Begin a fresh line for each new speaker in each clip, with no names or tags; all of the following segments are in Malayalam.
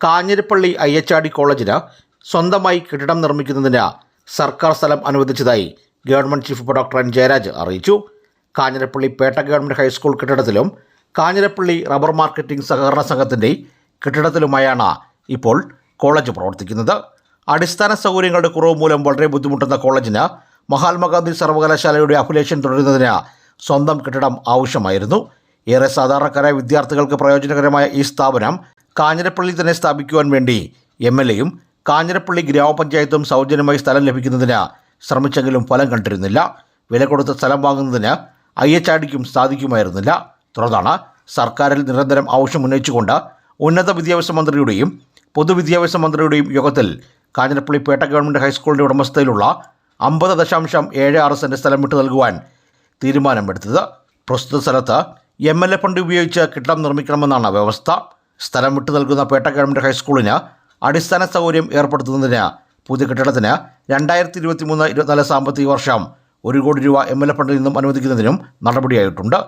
കാഞ്ഞിരപ്പള്ളി അയ്യച്ചാടി കോളേജിന് സ്വന്തമായി കെട്ടിടം നിർമ്മിക്കുന്നതിന് സർക്കാർ സ്ഥലം അനുവദിച്ചതായി government chief doctor N Jayaraj അറിയിച്ചു. Kanjirappally Petta government high school കെട്ടിടത്തിലും Kanjirappally rubber marketing സഹകരണ സംഘത്തിന്റെ കെട്ടിടത്തിലുമായാണ് ഇപ്പോൾ കോളേജ് പ്രവർത്തിക്കുന്നത്. അടിസ്ഥാന സൗകര്യങ്ങളുടെ കുറവ് മൂലം വളരെ ബുദ്ധിമുട്ടുന്ന കോളേജിന് മഹാത്മാഗാന്ധി സർവകലാശാലയുടെ അഫിലേഷൻ തുടരുന്നതിന് സ്വന്തം കെട്ടിടം ആവശ്യമായിരുന്നു. ഏറെ സാധാരണക്കാരായ വിദ്യാർത്ഥികൾക്ക് പ്രയോജനകരമായ ഈ സ്ഥാപനം കാഞ്ഞിരപ്പള്ളി തന്നെ സ്ഥാപിക്കുവാൻ വേണ്ടി എം എൽ എയും കാഞ്ഞിരപ്പള്ളി ഗ്രാമപഞ്ചായത്തും സൗജന്യമായി സ്ഥലം ലഭിക്കുന്നതിന് ശ്രമിച്ചെങ്കിലും ഫലം കണ്ടിരുന്നില്ല. വില കൊടുത്ത് സ്ഥലം വാങ്ങുന്നതിന് അയ്യച്ചാടിക്കും സാധിക്കുമായിരുന്നില്ല. തുടർന്നാണ് സർക്കാരിൽ നിരന്തരം ആവശ്യം ഉന്നയിച്ചുകൊണ്ട് ഉന്നത വിദ്യാഭ്യാസ മന്ത്രിയുടെയും പൊതുവിദ്യാഭ്യാസ മന്ത്രിയുടെയും യോഗത്തിൽ കാഞ്ഞിരപ്പള്ളി പേട്ട ഗവൺമെന്റ് ഹൈസ്കൂളിന്റെ ഉടമസ്ഥതയിലുള്ള അമ്പത് ദശാംശം ഏഴ് ആറ് സെന്റ് സ്ഥലം വിട്ടു നൽകുവാൻ തീരുമാനമെടുത്തത്. പ്രസ്തുത സ്ഥലത്ത് എം എൽ എ ഫണ്ട് ഉപയോഗിച്ച് കെട്ടിടം നിർമ്മിക്കണമെന്നാണ് വ്യവസ്ഥ. സ്ഥലം വിട്ടു നൽകുന്ന പേട്ട ഗവൺമെന്റ് ഹൈസ്കൂളിന് അടിസ്ഥാന സൗകര്യം ഏർപ്പെടുത്തുന്നതിന് പുതിയ കെട്ടിടത്തിന് രണ്ടായിരത്തി ഇരുപത്തി മൂന്ന് ഇരുപത്തിനാല് സാമ്പത്തിക വർഷം ഒരു കോടി രൂപ എം എൽ എ ഫണ്ടിൽ നിന്നും അനുവദിക്കുന്നതിനും നടപടിയായിട്ടുണ്ട്.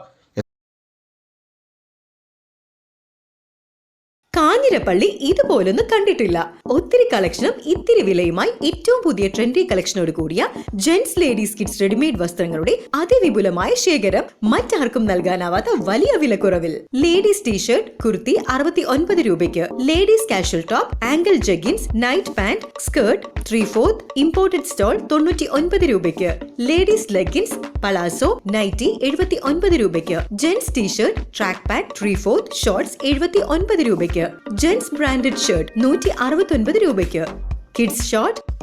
കാഞ്ഞിരപ്പള്ളി ഇതുപോലൊന്നും കണ്ടിട്ടില്ല. ഒത്തിരി കളക്ഷനും ഇത്തിരി വിലയുമായി ഏറ്റവും പുതിയ ട്രെൻഡി കളക്ഷനോട് കൂടിയ ജെന്റ്സ് ലേഡീസ് കിഡ്സ് റെഡിമെയ്ഡ് വസ്ത്രങ്ങളുടെ അതിവിപുലമായ ശേഖരം മറ്റാർക്കും നൽകാനാവാത്ത വലിയ വിലക്കുറവിൽ. ലേഡീസ് ടീഷർട്ട് കുർത്തി അറുപത്തി ഒൻപത് രൂപയ്ക്ക്. Ladies casual top ankle jeggings night pant skirt three fourth imported stole തൊണ്ണൂറ്റി ഒൻപത് രൂപയ്ക്ക്. ലേഡീസ് ലെഗിൻസ് പലാസോ നൈറ്റി എഴുപത്തി ഒൻപത് രൂപയ്ക്ക്. Gents T shirt track pant three fourth shorts എഴുപത്തി ഒൻപത് രൂപയ്ക്ക്. ജെന്റ്സ് ബ്രാൻഡഡ് ഷർട്ട് നൂറ്റി അറുപത്തി രൂപയ്ക്ക്. Kids short